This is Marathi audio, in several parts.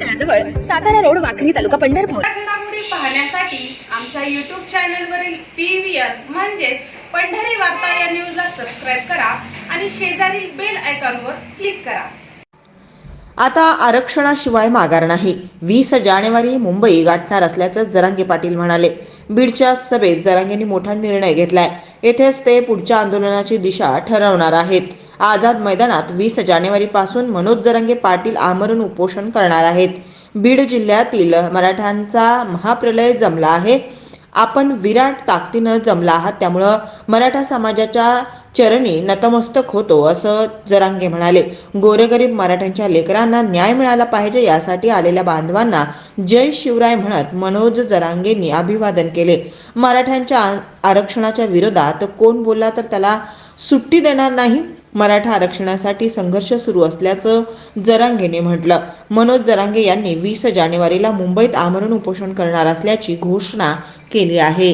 तळाजवळ सातारा रोड वाखरी तालुका पंढरपूर. पाहण्यासाठी आमच्या युट्यूब चॅनलवरील पी व्ही आर म्हणजेच पंढरी वार्ता या न्यूजला सबस्क्राईब करा आणि शेजारील बेल आयकॉनवर क्लिक करा. आता आरक्षणाशिवाय माघार नाही. वीस जानेवारी मुंबई गाठणार असल्याचं जरांगे पाटील म्हणाले. बीडच्या सभेत जरांगेंनी मोठा निर्णय घेतलाय. येथेच ते पुढच्या आंदोलनाची दिशा ठरवणार आहेत. आझाद मैदानात वीस जानेवारीपासून मनोज जरांगे पाटील आमरण उपोषण करणार आहेत. बीड जिल्ह्यातील मराठ्यांचा महाप्रलय जमला आहे. आपण विराट ताकदीनं जमला आहात त्यामुळं मराठा समाजाच्या चरणी नतमस्तक होतो असं जरांगे म्हणाले. गोरेगरीब मराठ्यांच्या लेकरांना न्याय मिळाला पाहिजे यासाठी आलेल्या बांधवांना जय शिवराय म्हणत मनोज जरांगेंनी अभिवादन केले. मराठ्यांच्या आ- आरक्षणाच्या विरोधात कोण बोलला तर त्याला सुट्टी देणार नाही? मराठा आरक्षणासाठी संघर्ष सुरू असल्याचं जरांगेने म्हटलं. मनोज जरांगे यांनी वीस जानेवारीला मुंबईत आमरण उपोषण करणार असल्याची घोषणा केली आहे.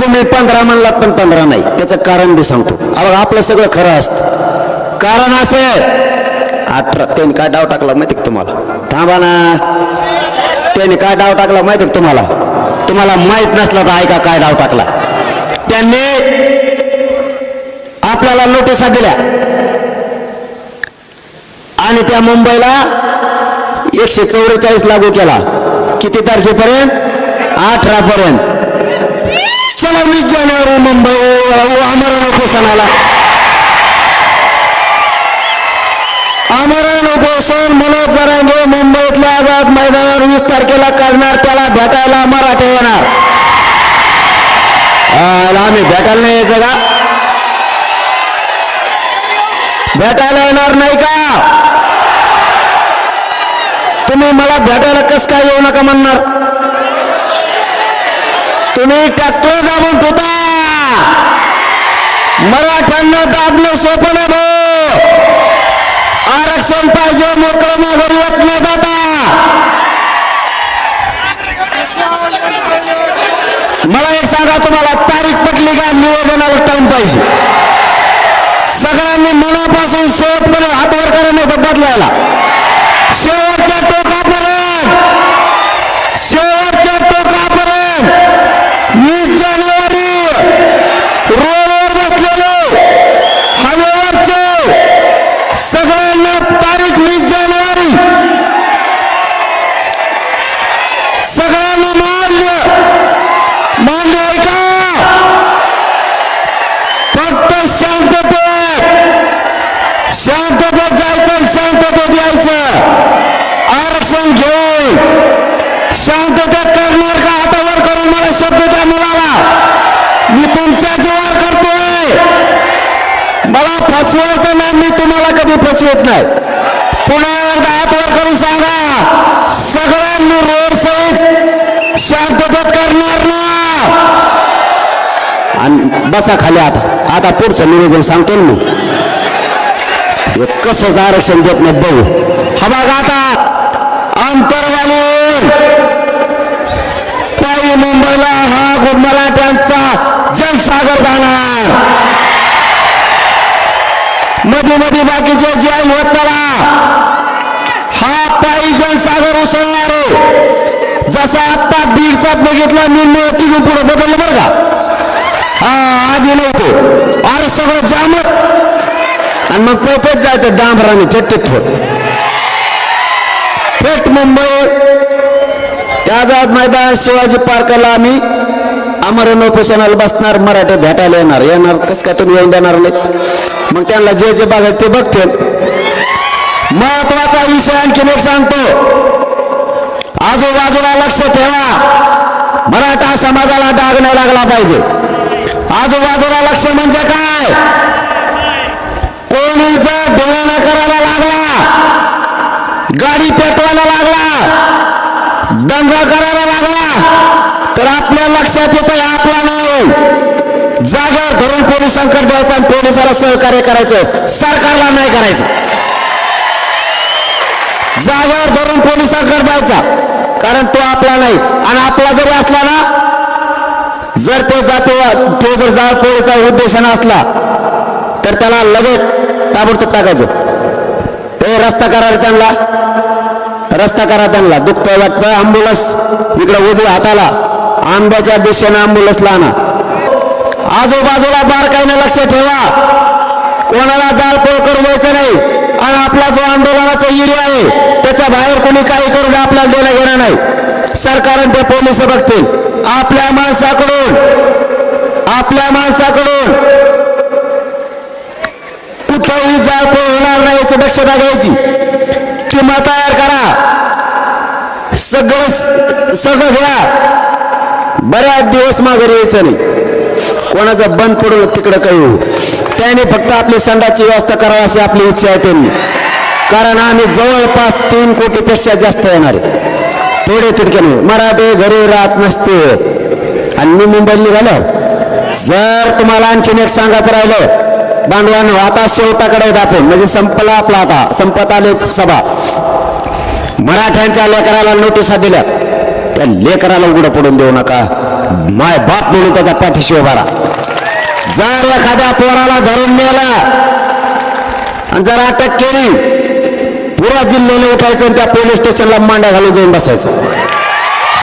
तुम्ही पंधरा म्हणलात पण पंधरा नाही. त्याचं कारण बी सांगतो. आपलं सगळं खरं असतं. कारण असं अठरा त्यांनी काय डाव टाकला माहिती का तुम्हाला? थांबा ना. त्यांनी काय डाव टाकला माहिती का तुम्हाला? तुम्हाला माहीत नसला तर ऐका काय डाव टाकला. त्यांनी आपल्याला नोटिसा दिल्या. आणि त्या मुंबईला एकशे चौवेचाळीस लागू केला. किती तारखेपर्यंत? अठरा पर्यंत चला वीस जानेवारी मुंबई आमरण सणाला. आमरण उपोषण मनोज जरांगे मुंबईतल्या आझाद मैदानावर वीस तारखेला करणार त्याला भेटायला मराठे येणार. आम्ही भेटायला नाही यायचं का? भेटायला येणार नाही का? तुम्ही मला भेटायला कस काय येऊ नका म्हणणार? तुम्ही ट्रॅक्टर दाबून ठेवता. मराठ्यांना दाबणं सोपं नाही भाऊ आरक्षण पाहिजे मोकळं माघारी येत नाही दादा मला एक सांगा तुम्हाला तारीख पटली का? नियोजनाला टाइम पाहिजे. सगळ्यांनी मनापासून शेवटपर्यंत हातवर करायला करा बदलायला शेवटच्या टोकापर्यंत शेवटच्या टोकापर्यंत वीस जानेवारी रोडवर बसलेले हवेवरचे सगळ्यांना तारीख वीस जानेवारी सगळ्यांना मान्य मान्य आहे का फक्त शांततेत शांततेत जायचं आणि शांततेत यायचं आरक्षण घेऊन शांततेत करणार का हातावर करून मला शब्द द्या मुलाला मी तुमच्या जीवावर करतोय. मला फसवायचं नाही मी तुम्हाला कधी फसवत नाही. पुन्हा एकदा हातवर करून सांगा सगळ्यांनी रोड सहित शांततेत करणार ना. आणि बसा खाली आता. आता पुढचं निवेदन सांगतो ना मी. हे कसंच आरक्षण देत नाही बघू. हा बघा आता अंतरवालीहून पायी मुंबईला हा मराठ्यांचा जनसागर जाणार. मधी मधी बाकीचे जे होत चला हा पायी जनसागर उसळणार. जसा आत्ता बीडचा बघितला मी तिथून पुढे बदललं बरं का? हा आधी नव्हतो. अरे सगळं जामच. आणि मग पेपेत जायचं डांबराने चट्टीत थोड थेट मुंबई. आझाद मैदान शिवाजी पार्कला आम्ही आमरण उपोषणाला बसणार मराठी भेटायला येणार. येणार कसं काय तुम्ही येऊन देणार नाहीत? मग त्यांना जे जे बघायचं ते बघतील महत्त्वाचा विषय आणखीन एक सांगतो. आजूबाजूला लक्ष ठेवा. मराठा समाजाला डाग नाही लागला पाहिजे. आजूबाजूला लक्ष म्हणजे काय? कोणी जर ढोळणा करायला लागला? गाडी पेटवायला लागला? दंगा करायला लागला? तर आपल्या लक्षात येतं आपला नाही जागेवर धरून पोलिसांकडे द्यायचं आणि पोलिसाला सहकार्य करायचं. सरकारला नाही करायचं. जागेवर धरून पोलिसांकडे द्यायचा कारण तो आपला नाही. आणि आपला जरी असला ना जर तो जातो तो जर जाळपोळीचा उद्देशाने असला तर त्याला लगेच ताबडतोब टाकायचं. ते रस्ता करायला त्यांना रस्ता करा त्यांना दुखतंय वाटतं अँब्युलन्स इकडे उजव्या हाताला. आंब्याच्या दिशेनं अँब्युलन्सला आणा आजूबाजूला बारकाईनं लक्ष ठेवा. कोणाला जाळपोळ करू द्यायचं नाही. आणि आपला जो आंदोलनाचा एरिया आहे त्याच्या बाहेर कोणी काही करून आपल्याला देणं घेणं नाही. सरकारनं ते पोलीस बघतील. आपल्या माणसाकडून आपल्या माणसाकडून कुठंही जाळपोळ होणार नाही याची दक्षता घ्यायची. किंवा तयार करा. सगळं सगळं घ्या. बऱ्याच दिवस माघारी यायचं नाही. कोणाचं बंद पडून तिकडं काही होऊ. त्याने फक्त आपली संडाची व्यवस्था करावी अशी आपली इच्छा आहे त्यांनी. कारण आम्ही जवळपास तीन कोटीपेक्षा जास्त येणार. आहे थोडे तितके नाही. मराठे घरी राहत नसते. आणि मी मुंबईला निघालो. जर तुम्हाला आणखीन एक सांगत राहिलं बांधवांनो आता शेवटाकडे आहेत म्हणजे संपला आपला आता. संपत आले सभा. मराठ्यांच्या लेकराला नोटिसा दिल्या. त्या लेकराला उघडं पडून देऊ नका. माय बाप म्हणून त्याचा पाठीशी उभा राहा. जर एखाद्या पोराला धरून नेला आणि जर अटक केली पुरा जिल्ह्याने उठायचं आणि त्या पोलीस स्टेशनला मांड्या घालून जाऊन बसायचं.